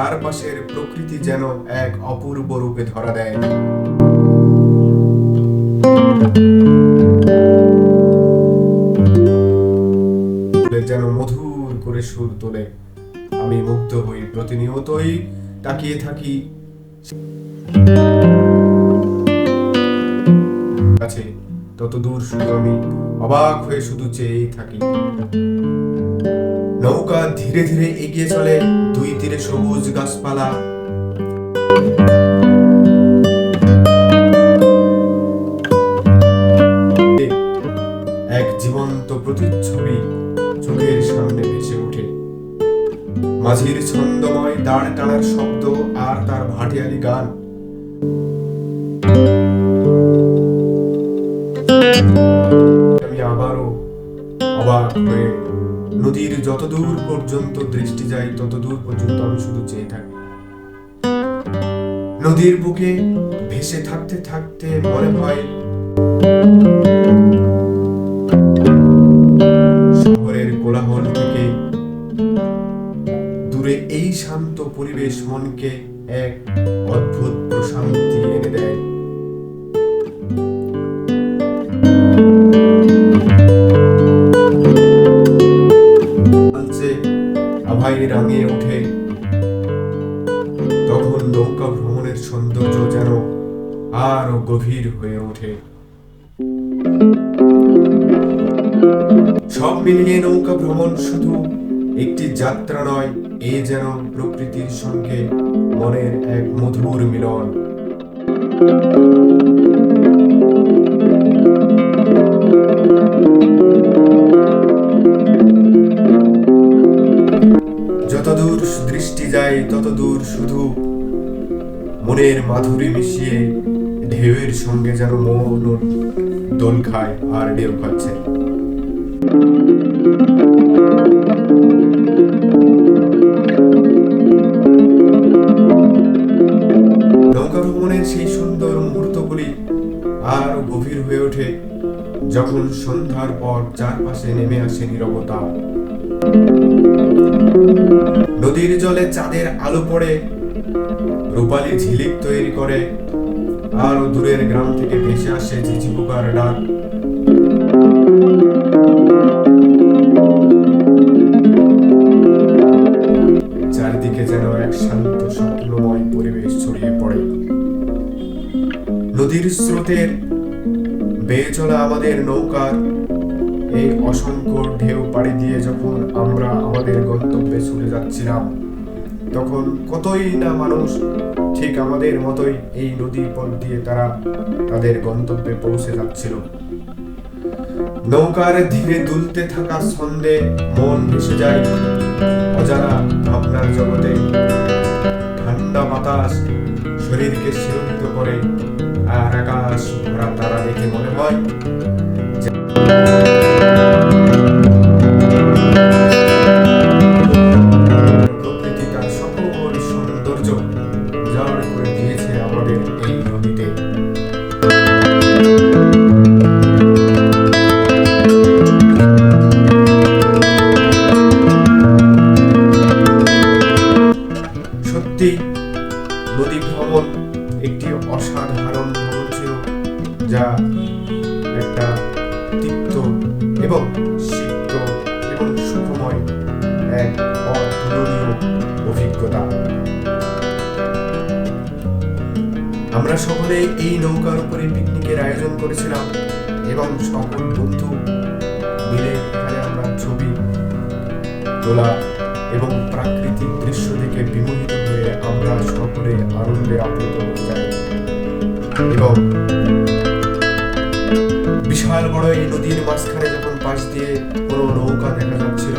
চারপাশের প্রকৃতি যেন এক অপূর্ব রূপে ধরা দেয়। যেন মধুর করে সুর তোলে। আমি মুগ্ধ হই, প্রতিনিয়তই তাকিয়ে থাকি। কাছে তত দূর শুধু আমি অবাক হয়ে শুধু চেয়েই থাকি। নৌকা ধীরে ধীরে এগিয়ে চলে দুই তীরে সবুজ গাছপালা। এক জীবন্ত প্রতিচ্ছবি চোখের সামনে ভেসে ওঠে। মাঝির ছন্দময় দাঁড় টানার শব্দ আর তার ভাটিয়ালি গান। আমি আবারও অবাক হয়ে নদীর যতদূর পর্যন্ত দৃষ্টি যায়, ততদূর পর্যন্ত আমি শুধু চেয়ে থাকি। নদীর বুকে ভেসে থাকতে থাকতে মনে হয় শহরের কোলাহল থেকে দূরে এই শান্ত পরিবেশ মনকে গভীর হয়ে ওঠে। সব মিলিয়ে নৌকা ভ্রমণ শুধু একটি যাত্রা নয়, এ যেন প্রকৃতির সঙ্গে মনের এক মধুর মিলন। যতদূর দৃষ্টি যায়, ততদূর শুধু মনের মাধুরী মিশিয়ে ঢেউয়ের সঙ্গে যেন মন দোল খায় আর ঢেউ খাচ্ছে। নৌকা ভ্রমণের সেই সুন্দর মুহূর্তগুলি আরও গভীর হয়ে ওঠে যখন সন্ধ্যার পর চারপাশে নেমে আসে নীরবতা। নদীর জলে চাঁদের আলো পড়ে, রূপালী ঝিলিক তৈরি করে আর দূরের গ্রাম থেকে ভেসে আসে ঝিঝি পোকার ডাক। চারিদিকে যেন এক শান্ত, স্বপ্নময় পরিবেশ ছড়িয়ে পড়ে। নদীর স্রোতের বেয়ে চলা আমাদের নৌকার এই অসংখ্য ঢেউ পাড়ি দিয়ে যখন আমরা আমাদের গন্তব্যে ছুটে যাচ্ছিলাম, তখন কতই না মানুষ ঠিক আমাদের মতোই এই নদী পথ দিয়ে তারা তাদের গন্তব্যে পৌঁছে যাচ্ছিল। নৌকার ধীরে দুলতে থাকা ছন্দে মন ভেসে যায় অজানা ভাবনার জগতে। ঠান্ডা বাতাস শরীরকে শিরোহিত করে আর আকাশ ভরা তারা দেখে মনে হয় এবং এবং সুখময় এক অতুলনীয় অভিজ্ঞতা আমরা সকলে এই নৌকার উপরে পিকনিকের আয়োজন করেছিলাম এবং সকল বন্ধু মিলে এখানে আমরা ছবি তোলা এবং প্রাকৃতিক দৃশ্য দেখে বিমোহিত হয়ে আমরা সকলে আনন্দে আপ্লুত হয়ে যাই এবং বিশাল বড় এই নদীর মাঝখানে যখন পাশ দিয়ে কোনো নৌকা দেখা যাচ্ছিল,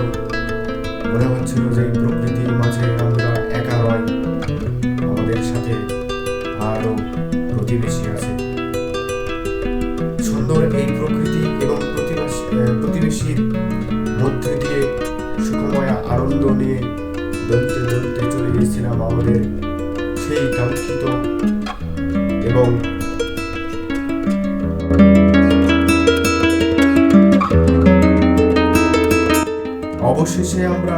মনে হচ্ছিল যে প্রকৃতির মাঝে আমরা একা নয় আমাদের সাথে আরও প্রতিবেশী আছে। সুন্দর এই প্রকৃতি এবং প্রতিবেশী প্রতিবেশীর মধ্যে দিয়ে সুখময় আনন্দ নিয়ে দলতে দলতে চলে গেছিলাম আমাদের সেই কাঙ্ক্ষিত এবং অবশেষে আমরা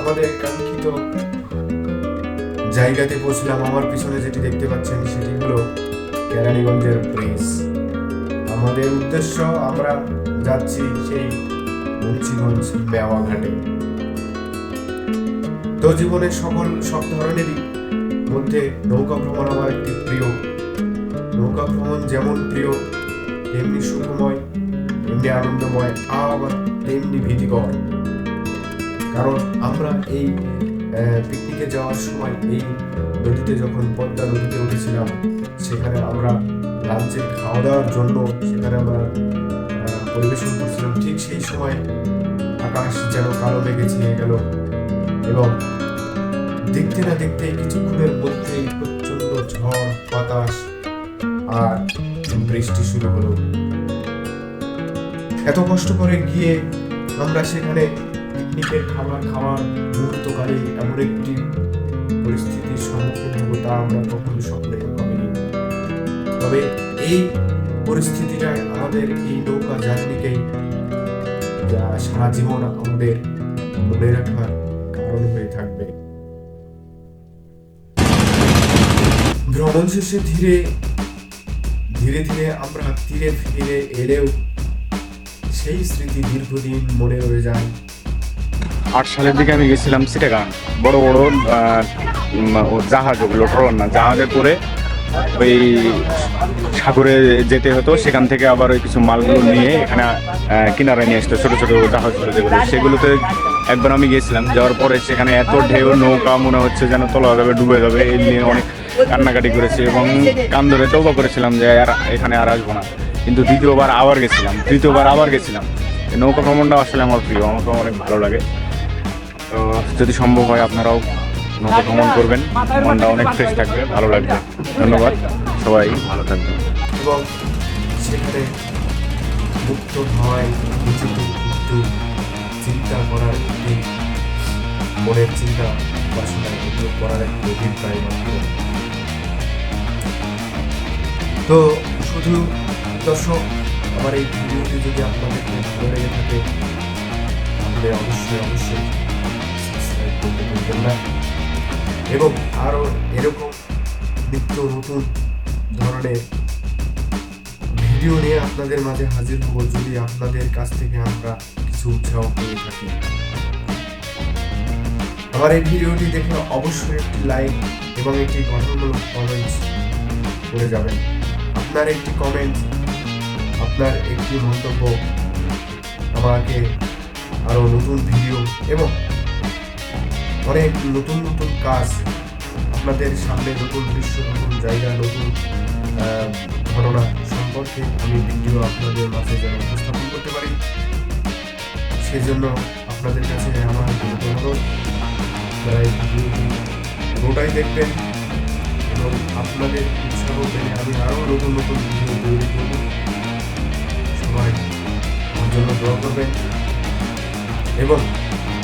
আমাদের কাঙ্ক্ষিত জায়গাতে পৌঁছলাম। আমার পিছনে যেটি দেখতে পাচ্ছেন সেটি হলো কেরানীগঞ্জের ব্রিজ আমাদের উদ্দেশ্য, আমরা যাচ্ছি সেই মুন্সিগঞ্জ মেওয়া ঘাটে তো জীবনে সকল, সব ধরনেরই মধ্যে নৌকা ভ্রমণ আমার একটি প্রিয়। নৌকা ভ্রমণ যেমন প্রিয়, তেমনি সুখময়, তেমনি আনন্দময়, আবার তেমনি ভীতিকর। কারণ আমরা এই পিকনিকে যাওয়ার সময় এই নদীতে যখন, পদ্মা নদীতে উঠেছিলাম, সেখানে আমরা লাঞ্চের খাওয়া দাওয়ার জন্য সেখানে আমরা পরিবেশন করছিলাম। ঠিক সেই সময় আকাশ যেন কালো মেঘে ছিঁড়ে গেল এবং দেখতে না দেখতে কিছুক্ষণের মধ্যেই প্রচণ্ড ঝড়, বাতাস আর বৃষ্টি শুরু হলো। এত কষ্ট করে গিয়ে আমরা সেখানে পিকনিকের খাবার খাওয়ার মুহূর্তকালে এমন একটি পরিস্থিতির সম্মুখীন হব তা আমরা কখনো স্বপ্নে ভাবিনি তবে এই পরিস্থিতিটা আমাদের এই নৌকা জার্নিকেই যা সারা জীবন আমাদের মনে রাখার কারণ হয়ে থাকবে। ভ্রমণ শেষে ধীরে ধীরে ধীরে আমরা তীরে ফিরে এলেও সেই স্মৃতি দীর্ঘদিন মনে রয়ে যায়। আট সালের দিকে আমি গেছিলাম সিটাগাং। বড় বড় জাহাজ ওগুলো ট্রলার না, জাহাজে করে ওই সাগরে যেতে হতো। সেখান থেকে আবার ওই কিছু মালগুলো নিয়ে এখানে কিনারে নিয়ে আসতো, ছোটো ছোট জাহাজগুলো যেগুলো। সেগুলোতে একবার আমি গেছিলাম। যাওয়ার পরে সেখানে এত ঢেউ, নৌকা মনে হচ্ছে যেন তোলা যাবে, ডুবে যাবে। এই নিয়ে অনেক কান্নাকাটি করেছি এবং কান ধরে তৌবা করেছিলাম যে আর এখানে আর আসব না। কিন্তু দ্বিতীয়বার আবার গেছিলাম, তৃতীয়বার আবার গেছিলাম। নৌকা ভ্রমণটা আসলে আমার প্রিয় আমাকে অনেক ভালো লাগে। তো যদি সম্ভব হয় আপনারাও নৌকা ভ্রমণ করবেন। মনটা অনেক ফ্রেশ থাকবে, ভালো লাগবে। ধন্যবাদ, সবাই ভালো থাকবেন। এবং সেখানে মুক্ত হয় চিন্তা করার মনের চিন্তা বাসনা এগুলো করার একটি মাত্র তো শুধু দর্শক, আমার এই ভিডিওটি যদি আপনাদেরকে ভালো লেগে থাকে, তাহলে অবশ্যই অবশ্যই এবং আরও এরকম নিত্য নতুন ধরনের ভিডিও নিয়ে আপনাদের মাঝে হাজির হব যদি আপনাদের কাছ থেকে আমরা কিছু উৎসাহ পেয়ে থাকি। আমার এই ভিডিওটি দেখে অবশ্যই একটি লাইক এবং একটি গঠনমূলক কমেন্টস করে যাবেন। আপনার একটি কমেন্ট আপনার একটি মন্তব্য, আমাকে আরও নতুন ভিডিও এবং অনেক নতুন নতুন কাজ আপনাদের সামনে, নতুন দৃশ্য, নতুন জায়গা, নতুন ঘটনা সম্পর্কে আমি ভিডিও আপনাদের মাঝে যেন উপস্থাপন করতে পারি। সেজন্য আপনাদের কাছে আমার অনুরোধ আপনারা এই ভিডিওটি পুরোটাই দেখবেন এবং আপনাদের উৎসাহ পেলে আমি আরও নতুন নতুন ভিডিও তৈরি করব। সবাই আমার জন্য দোয়া করবেন এবং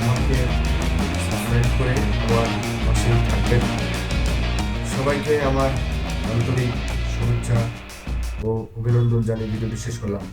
আমাকে সাবস্ক্রাইব করে আমার পাশে থাকবেন। সবাইকে আমার আন্তরিক শুভেচ্ছা ও অভিনন্দন জানিয়ে ভিডিওটি শেষ করলাম।